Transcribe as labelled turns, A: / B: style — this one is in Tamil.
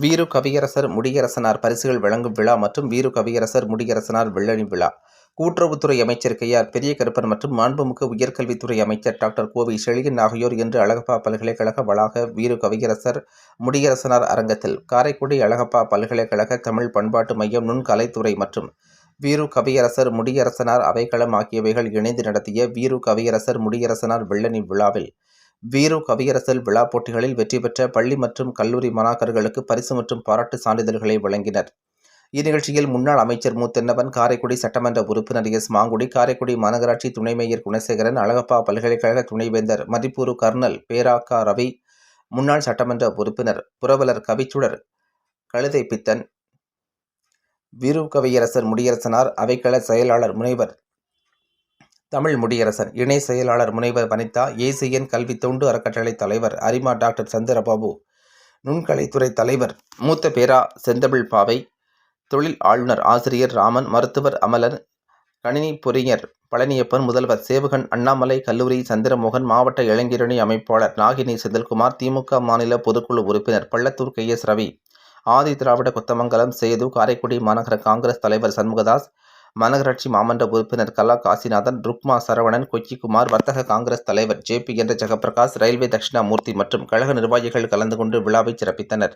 A: வீரு கவியரசர் முடியரசனார் பரிசுகள் வழங்கும் விழா மற்றும் வீரு கவியரசர் முடியரசனார் வெள்ளணி விழா. கூட்டுறவுத்துறை அமைச்சர் கே. ஆர். பெரிய கருப்பன் மற்றும் மாண்புமிகு உயர்கல்வித்துறை அமைச்சர் டாக்டர் கோவை செழியன் ஆகியோர் இன்று அழகப்பா பல்கலைக்கழக வளாக வீரு கவியரசர் முடியரசனார் அரங்கத்தில் காரைக்குடி அழகப்பா பல்கலைக்கழக தமிழ் பண்பாட்டு மையம் நுண்கலைத்துறை மற்றும் வீரு கவியரசர் முடியரசனார் அவைக்களம் ஆகியவைகள் இணைந்து நடத்திய வீரு கவியரசர் முடியரசனார் வெள்ளணி விழாவில் வீரு கவியரசல் விழா போட்டிகளில் வெற்றி பெற்ற பள்ளி மற்றும் கல்லூரி மாணாக்கர்களுக்கு பரிசு மற்றும் பாராட்டு சான்றிதழ்களை வழங்கினர். இந்நிகழ்ச்சியில் முன்னாள் அமைச்சர் மு தென்னவன் காரைக்குடி சட்டமன்ற உறுப்பினர் எஸ். மாங்குடி காரைக்குடி மாநகராட்சி துணை மேயர் குணசேகரன் அழகப்பா பல்கலைக்கழக துணைவேந்தர் மதிப்பூரு கர்னல் பேராக்கா ரவி முன்னாள் சட்டமன்ற உறுப்பினர் புரவலர் கவிச்சுடர் கழுதை பித்தன் வீரு கவியரசர் முடியரசனார் அவைக்கள செயலாளர் முனைவர் தமிழ் முடியரசன் இணை செயலாளர் முனைவர் வனிதா ஏசிஎன் கல்வி தொண்டு அறக்கட்டளை தலைவர் அரிமா டாக்டர் சந்திரபாபு நுண்கலைத்துறை தலைவர் மூத்த பேரா செந்தமிழ் பாவை தொழில் ஆளுநர் ஆசிரியர் ராமன் மருத்துவர் அமலன் கணினி பொறிஞர் பழனியப்பன் முதல்வர் சேவகன் அண்ணாமலை கல்லூரி சந்திரமோகன் மாவட்ட இளைஞரணி அமைப்பாளர் நாகினி செந்தில்குமார் திமுக மாநில பொதுக்குழு உறுப்பினர் பள்ளத்தூர் கே எஸ் ரவி ஆதி திராவிட கொத்தமங்கலம் சேது காரைக்குடி மாநகர காங்கிரஸ் தலைவர் சண்முகதாஸ் மாநகராட்சி மாமன்ற உறுப்பினர் கலா காசிநாதன் ருக்மா சரவணன் கொச்சிக்குமார் வர்த்தக காங்கிரஸ் தலைவர் ஜே பி என்ற ஜெகபிரகாஷ் ரயில்வே தட்சிணாமூர்த்தி மற்றும் கழக நிர்வாகிகள் கலந்து கொண்டு விழாவை சிறப்பித்தனர்.